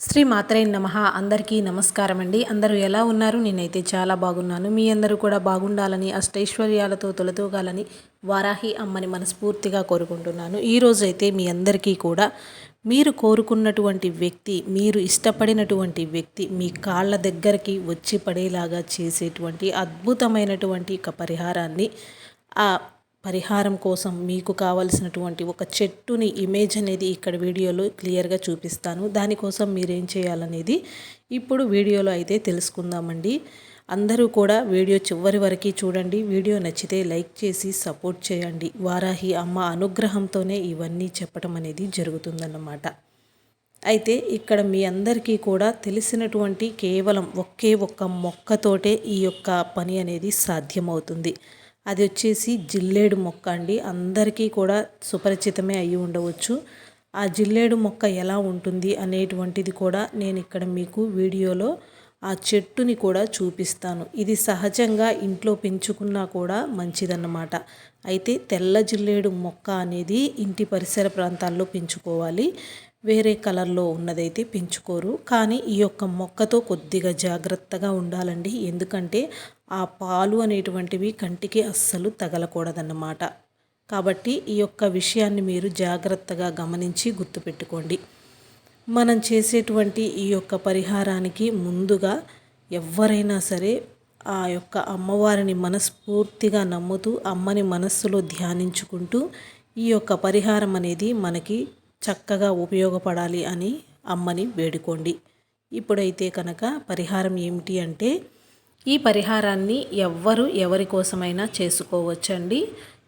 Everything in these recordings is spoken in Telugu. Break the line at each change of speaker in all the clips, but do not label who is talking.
శ్రీ మాత్రే నమ. అందరికీ నమస్కారం అండి అందరూ ఎలా ఉన్నారు? నేనైతే చాలా బాగున్నాను. మీ అందరూ కూడా బాగుండాలని అష్టైశ్వర్యాలతో తొలతూగాలని వారాహి అమ్మని మనస్ఫూర్తిగా కోరుకుంటున్నాను. ఈరోజు అయితే మీ అందరికీ కూడా మీరు కోరుకున్నటువంటి వ్యక్తి మీరు ఇష్టపడినటువంటి వ్యక్తి మీ కాళ్ళ దగ్గరికి వచ్చి పడేలాగా చేసేటువంటి అద్భుతమైనటువంటి ఒక పరిహారాన్ని పరిహారం కోసం మీకు కావలసినటువంటి ఒక చెట్టుని ఇమేజ్ అనేది ఇక్కడ వీడియోలో క్లియర్గా చూపిస్తాను. దానికోసం మీరేం చేయాలనేది ఇప్పుడు వీడియోలో అయితే తెలుసుకుందామండి. అందరూ కూడా వీడియో చివరి వరకు చూడండి. వీడియో నచ్చితే లైక్ చేసి సపోర్ట్ చేయండి. వారాహి అమ్మ అనుగ్రహంతోనే ఇవన్నీ చెప్పడం అనేది జరుగుతుందన్నమాట. అయితే ఇక్కడ మీ అందరికీ కూడా తెలిసినటువంటి కేవలం ఒకే ఒక్క మొక్కతోటే ఈ యొక్క పని అనేది సాధ్యమవుతుంది. అది వచ్చేసి జిల్లేడు మొక్క అండి. అందరికీ కూడా సుపరిచితమే అయి ఉండవచ్చు. ఆ జిల్లేడు మొక్క ఎలా ఉంటుంది అనేటువంటిది కూడా నేను ఇక్కడ మీకు వీడియోలో ఆ చెట్టుని కూడా చూపిస్తాను. ఇది సహజంగా ఇంట్లో పెంచుకున్నా కూడా మంచిదన్నమాట. అయితే తెల్ల జిల్లేడు మొక్క అనేది ఇంటి పరిసర ప్రాంతాల్లో పెంచుకోవాలి. వేరే కలర్లో ఉన్నదైతే పెంచుకోరు. కానీ ఈ యొక్క మొక్కతో కొద్దిగా జాగ్రత్తగా ఉండాలండి. ఎందుకంటే ఆ పాలు అనేటువంటివి కంటికి అస్సలు తగలకూడదన్నమాట. కాబట్టి ఈ యొక్క విషయాన్ని మీరు జాగ్రత్తగా గమనించి గుర్తుపెట్టుకోండి. మనం చేసేటువంటి ఈ యొక్క పరిహారానికి ముందుగా ఎవరైనా సరే ఆ యొక్క అమ్మవారిని మనస్ఫూర్తిగా నమ్ముతూ అమ్మని మనస్సులో ధ్యానించుకుంటూ ఈ యొక్క పరిహారం అనేది మనకి చక్కగా ఉపయోగపడాలి అని అమ్మని వేడుకోండి. ఇప్పుడైతే కనుక పరిహారం ఏమిటి అంటే ఈ పరిహారాన్ని ఎవ్వరు ఎవరి కోసమైనా చేసుకోవచ్చండి.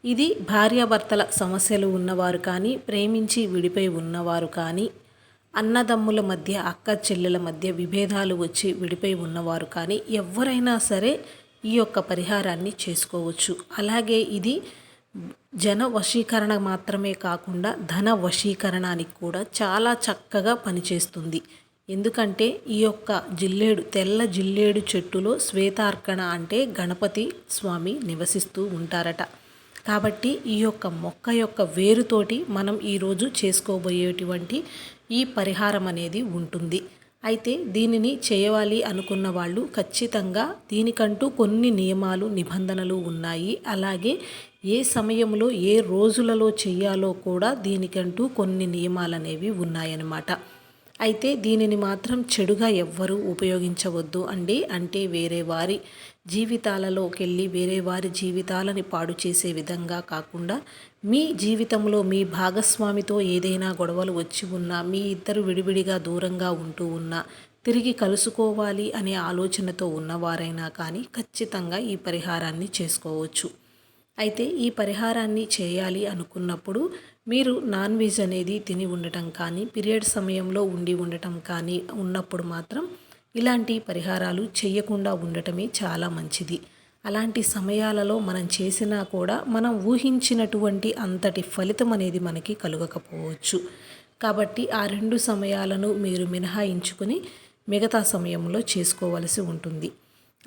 ఇది భార్యాభర్తల సమస్యలు ఉన్నవారు కానీ ప్రేమించి విడిపోయి ఉన్నవారు కానీ అన్నదమ్ముల మధ్య అక్క చెల్లెల మధ్య విభేదాలు వచ్చి విడిపోయి ఉన్నవారు కానీ ఎవరైనా సరే ఈ యొక్క పరిహారాన్ని చేసుకోవచ్చు. అలాగే ఇది జన వశీకరణ మాత్రమే కాకుండా ధన వశీకరణానికి కూడా చాలా చక్కగా పనిచేస్తుంది. ఎందుకంటే ఈ యొక్క జిల్లేడు తెల్ల జిల్లేడు చెట్టులో శ్వేతార్కణ అంటే గణపతి స్వామి నివసిస్తూ ఉంటారట. కాబట్టి ఈ యొక్క మొక్క యొక్క వేరుతోటి మనం ఈరోజు చేసుకోబోయేటువంటి ఈ పరిహారం అనేది ఉంటుంది. అయితే దీనిని చేయవాలి అనుకున్న వాళ్ళు ఖచ్చితంగా దీనికంటూ కొన్ని నియమాలు నిబంధనలు ఉన్నాయి. అలాగే ఏ సమయంలో ఏ రోజులలో చేయాలో కూడా దీనికంటూ కొన్ని నియమాలు అనేవి ఉన్నాయన్నమాట. అయితే దీనిని మాత్రం చెడుగా ఎవ్వరూ ఉపయోగించవద్దు అండి. అంటే వేరే వారి జీవితాలలోకి వెళ్ళి వేరే వారి జీవితాలని పాడు చేసే విధంగా కాకుండా మీ జీవితంలో మీ భాగస్వామితో ఏదైనా గొడవలు వచ్చి ఉన్నా మీ ఇద్దరు విడివిడిగా దూరంగా ఉంటూ ఉన్నా తిరిగి కలుసుకోవాలి అనే ఆలోచనతో ఉన్నవారైనా కానీ ఖచ్చితంగా ఈ పరిహారాన్ని చేసుకోవచ్చు. అయితే ఈ పరిహారాన్ని చేయాలి అనుకున్నప్పుడు మీరు నాన్ వెజ్ అనేది తిని ఉండటం కానీ పీరియడ్ సమయంలో ఉండి ఉండటం కానీ ఉన్నప్పుడు మాత్రం ఇలాంటి పరిహారాలు చేయకుండా ఉండటమే చాలా మంచిది. అలాంటి సమయాలలో మనం చేసినా కూడా మనం ఊహించినటువంటి అంతటి ఫలితం అనేది మనకి కలగకపోవచ్చు. కాబట్టి ఆ రెండు సమయాలను మీరు మినహాయించుకొని మిగతా సమయంలో చేసుకోవలసి ఉంటుంది.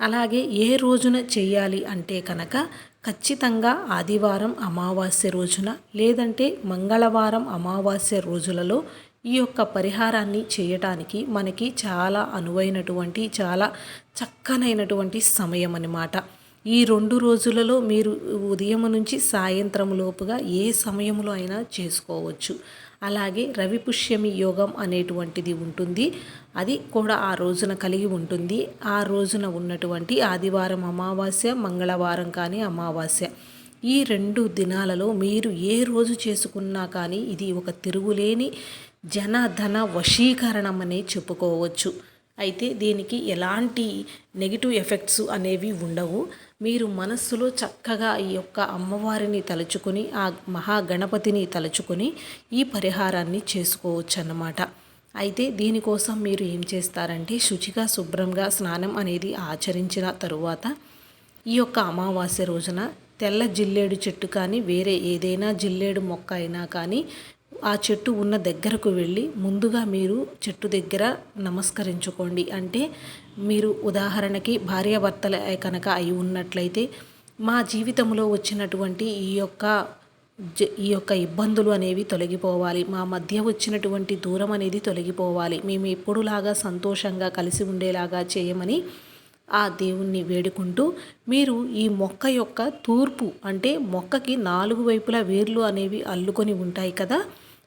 అలాగే ఏ రోజున చేయాలి అంటే కనుక ఖచ్చితంగా ఆదివారం అమావాస్య రోజున లేదంటే మంగళవారం అమావాస్య రోజులలో ఈ యొక్క పరిహారాన్ని చేయటానికి మనకి చాలా అనువైనటువంటి చాలా చక్కనైనటువంటి సమయం అన్నమాట. ఈ రెండు రోజులలో మీరు ఉదయం నుంచి సాయంత్రం లోపుగా ఏ సమయంలో అయినా చేసుకోవచ్చు. అలాగే రవిపుష్యమి యోగం అనేటువంటిది ఉంటుంది. అది కూడా ఆ రోజున కలిగి ఉంటుంది. ఆ రోజున ఉన్నటువంటి ఆదివారం అమావాస్య మంగళవారం కానీ అమావాస్య. ఈ రెండు దినాలలో మీరు ఏ రోజు చేసుకున్నా కానీ ఇది ఒక తిరుగులేని జనధన వశీకరణం అనే చెప్పుకోవచ్చు. అయితే దీనికి ఎలాంటి నెగిటివ్ ఎఫెక్ట్స్ అనేవి ఉండవు. మీరు మనస్సులో చక్కగా ఈ యొక్క అమ్మవారిని తలుచుకొని ఆ మహాగణపతిని తలుచుకొని ఈ పరిహారాన్ని చేసుకోవచ్చు అన్నమాట అయితే దీనికోసం మీరు ఏం చేస్తారంటే శుచిగా శుభ్రంగా స్నానం అనేది ఆచరించిన తరువాత ఈ యొక్క అమావాస్య రోజున తెల్ల జిల్లేడు చెట్టు కానీ వేరే ఏదైనా జిల్లేడు మొక్క అయినా కానీ ఆ చెట్టు ఉన్న దగ్గరకు వెళ్ళి ముందుగా మీరు చెట్టు దగ్గర నమస్కరించుకోండి. అంటే మీరు ఉదాహరణకి భార్యాభర్తల కనుక అయి ఉన్నట్లయితే మా జీవితంలో వచ్చినటువంటి ఈ యొక్క జ- ఈ యొక్క ఇబ్బందులు అనేవి తొలగిపోవాలి. మా మధ్య వచ్చినటువంటి దూరం అనేది తొలగిపోవాలి. మేము ఎప్పుడులాగా సంతోషంగా కలిసి ఉండేలాగా చేయమని ఆ దేవుణ్ణి వేడుకుంటూ మీరు ఈ మొక్క యొక్క తూర్పు అంటే మొక్కకి నాలుగు వైపులా వేర్లు అనేవి అల్లుకొని ఉంటాయి కదా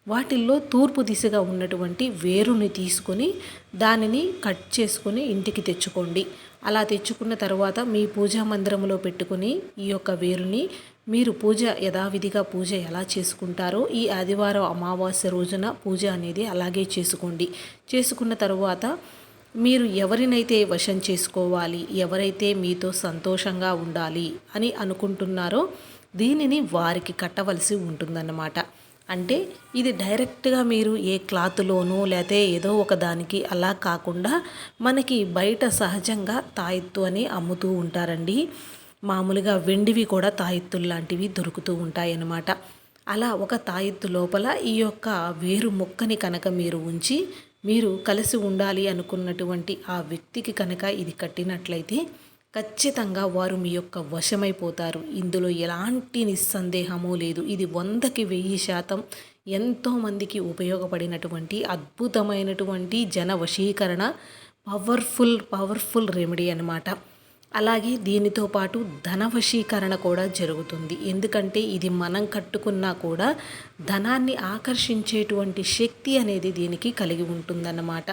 వాటిల్లో తూర్పు దిశగా ఉన్నటువంటి వేరుని తీసుకొని దానిని కట్ చేసుకొని ఇంటికి తెచ్చుకోండి. అలా తెచ్చుకున్న తర్వాత మీ పూజా మందిరంలో పెట్టుకొని ఈ యొక్క వేరుని మీరు పూజ యథావిధిగా పూజ ఎలా చేసుకుంటారో ఈ ఆదివారం అమావాస్య రోజున పూజ అనేది అలాగే చేసుకోండి. చేసుకున్న తర్వాత మీరు ఎవరినైతే వశం చేసుకోవాలి ఎవరైతే మీతో సంతోషంగా ఉండాలి అని అనుకుంటున్నారో దీనిని వారికి కట్టవలసి ఉంటుందన్నమాట. అంటే ఇది డైరెక్ట్గా మీరు ఏ క్లాత్లోనూ లేకపోతే ఏదో ఒక దానికి అలా కాకుండా మనకి బయట సహజంగా తాయెత్తు అని అమ్ముతూ ఉంటారండి. మామూలుగా వెండివి కూడా తాయెత్తులు లాంటివి దొరుకుతూ ఉంటాయి అన్నమాట అలా ఒక తాయెత్తు లోపల ఈ యొక్క వేరు మొక్కని కనుక మీరు ఉంచి మీరు కలిసి ఉండాలి అనుకున్నటువంటి ఆ వ్యక్తికి కనుక ఇది కట్టినట్లయితే ఖచ్చితంగా వారు మీ యొక్క వశమైపోతారు. ఇందులో ఎలాంటి నిస్సందేహము లేదు. ఇది వందకి వెయ్యి శాతం ఎంతోమందికి ఉపయోగపడినటువంటి అద్భుతమైనటువంటి జన వశీకరణ పవర్ఫుల్ పవర్ఫుల్ రెమెడీ అనమాట అలాగే దీనితో పాటు ధన వశీకరణ కూడా జరుగుతుంది. ఎందుకంటే ఇది మనం కట్టుకున్నా కూడా ధనాన్ని ఆకర్షించేటువంటి శక్తి అనేది దీనికి కలిగి ఉంటుందన్నమాట.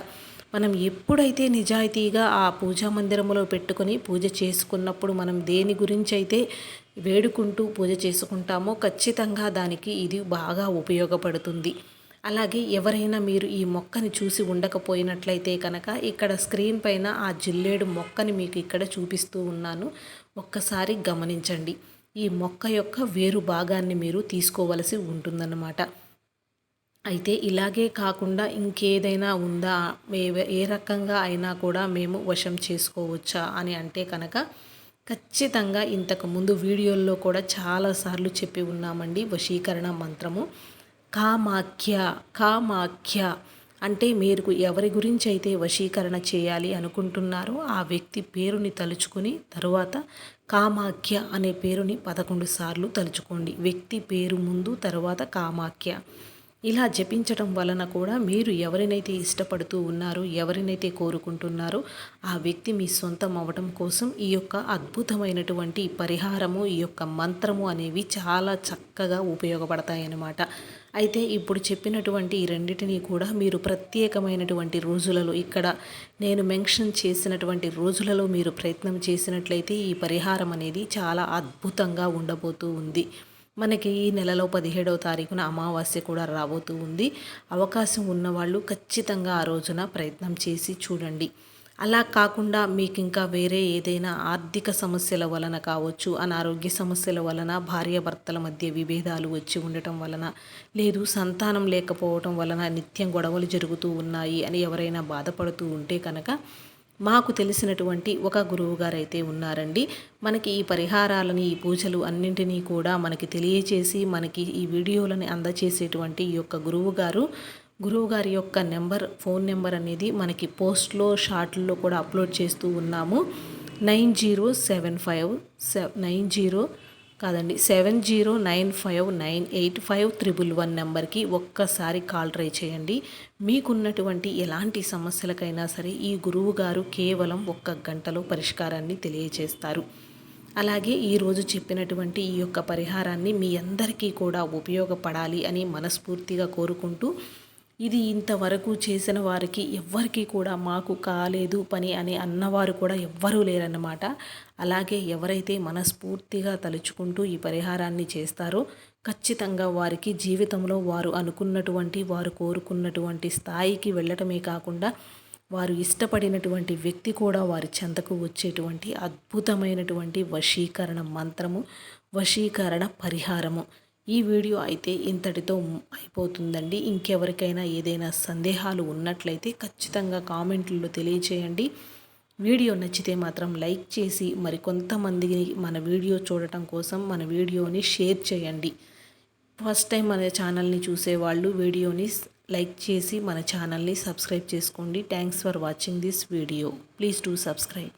మనం ఎప్పుడైతే నిజాయితీగా ఆ పూజా మందిరంలో పెట్టుకొని పూజ చేసుకున్నప్పుడు మనం దేని గురించి అయితే వేడుకుంటూ పూజ చేసుకుంటామో ఖచ్చితంగా దానికి ఇది బాగా ఉపయోగపడుతుంది. అలాగే ఎవరైనా మీరు ఈ మొక్కని చూసి ఉండకపోయినట్లయితే కనుక ఇక్కడ స్క్రీన్ పైన ఆ జిల్లేడు మొక్కని మీకు ఇక్కడ చూపిస్తూ ఉన్నాను. ఒక్కసారి గమనించండి. ఈ మొక్క యొక్క వేరు భాగాన్ని మీరు తీసుకోవలసి ఉంటుందన్నమాట. అయితే ఇలాగే కాకుండా ఇంకేదైనా ఉందా? ఏ ఏ రకంగా అయినా కూడా మేము వశం చేసుకోవచ్చా అని అంటే కనుక ఖచ్చితంగా ఇంతకు ముందు వీడియోల్లో కూడా చాలాసార్లు చెప్పి ఉన్నామండి వశీకరణ మంత్రము. కామాఖ్య కామాఖ్య అంటే మీరు ఎవరి గురించి అయితే వశీకరణ చేయాలి అనుకుంటున్నారో ఆ వ్యక్తి పేరుని తలుచుకుని తరువాత కామాఖ్య అనే పేరుని పదకొండు సార్లు తలుచుకోండి. వ్యక్తి పేరు ముందు తర్వాత కామాఖ్య. ఇలా జపించటం వలన కూడా మీరు ఎవరినైతే ఇష్టపడుతూ ఉన్నారో ఎవరినైతే కోరుకుంటున్నారో ఆ వ్యక్తి మీ సొంతం అవ్వటం కోసం ఈ యొక్క అద్భుతమైనటువంటి పరిహారము ఈ యొక్క మంత్రము అనేవి చాలా చక్కగా ఉపయోగపడతాయన్నమాట. అయితే ఇప్పుడు చెప్పినటువంటి ఈ రెండింటినీ కూడా మీరు ప్రత్యేకమైనటువంటి రోజులలో ఇక్కడ నేను మెన్షన్ చేసినటువంటి రోజులలో మీరు ప్రయత్నం చేసినట్లయితే ఈ పరిహారం అనేది చాలా అద్భుతంగా ఉండబోతూ ఉంది. మనకి ఈ నెలలో పదిహేడవ తారీఖున అమావాస్య కూడా రాబోతూ ఉంది. అవకాశం ఉన్నవాళ్ళు ఖచ్చితంగా ఆ రోజున ప్రయత్నం చేసి చూడండి. అలా కాకుండా మీకు ఇంకా వేరే ఏదైనా ఆర్థిక సమస్యల వలన కావచ్చు అనారోగ్య సమస్యల వలన భార్యాభర్తల మధ్య విభేదాలు వచ్చి ఉండటం వలన లేదు సంతానం లేకపోవటం వలన నిత్యం గొడవలు జరుగుతూ ఉన్నాయి అని ఎవరైనా బాధపడుతూ ఉంటే కనుక మాకు తెలిసినటువంటి ఒక గురువు గారైతే ఉన్నారండి. మనకి ఈ పరిహారాలని ఈ పూజలు అన్నింటినీ కూడా మనకి తెలియచేసి మనకి ఈ వీడియోలని అందచేసేటువంటి ఈ యొక్క గురువు గారు గురువు గారి యొక్క నెంబర్ ఫోన్ నెంబర్ అనేది మనకి పోస్ట్లో షార్ట్లో కూడా అప్లోడ్ చేస్తూ ఉన్నాము. Nine zero seven five nine zero కాదండి seven zero nine five nine eight five triple one నెంబర్కి ఒక్కసారి కాల్ ట్రై చేయండి. మీకున్నటువంటి ఎలాంటి సమస్యలకైనా సరే ఈ గురువు గారు కేవలం ఒక్క గంటలో పరిష్కారాన్ని తెలియజేస్తారు అలాగే ఈరోజు చెప్పినటువంటి ఈ యొక్క పరిహారాన్ని మీ అందరికీ కూడా ఉపయోగపడాలి అని మనస్ఫూర్తిగా కోరుకుంటూ ఇది ఇంతవరకు చేసిన వారికి ఎవ్వరికి కూడా మాకు కాలేదు పని అని అన్నవారు కూడా ఎవ్వరూ లేరన్నమాట. అలాగే ఎవరైతే మనస్ఫూర్తిగా తలుచుకుంటూ ఈ పరిహారాన్ని చేస్తారో ఖచ్చితంగా వారికి జీవితంలో వారు అనుకున్నటువంటి వారు కోరుకున్నటువంటి స్థాయికి వెళ్ళటమే కాకుండా వారు ఇష్టపడినటువంటి వ్యక్తి కూడా వారి చెంతకు వచ్చేటువంటి అద్భుతమైనటువంటి వశీకరణ మంత్రము వశీకరణ పరిహారము. ఈ వీడియో అయితే ఇంతటితో అయిపోతుందండి. ఇంకెవరికైనా ఏదైనా సందేహాలు ఉన్నట్లయితే ఖచ్చితంగా కామెంట్లో తెలియచేయండి. వీడియో నచ్చితే మాత్రం లైక్ చేసి మరికొంతమందిని మన వీడియో చూడటం కోసం మన వీడియోని షేర్ చేయండి. ఫస్ట్ టైం మన ఛానల్ని చూసేవాళ్ళు వీడియోని లైక్ చేసి మన ఛానల్ని సబ్స్క్రైబ్ చేసుకోండి. Thanks for watching this video. Please do subscribe.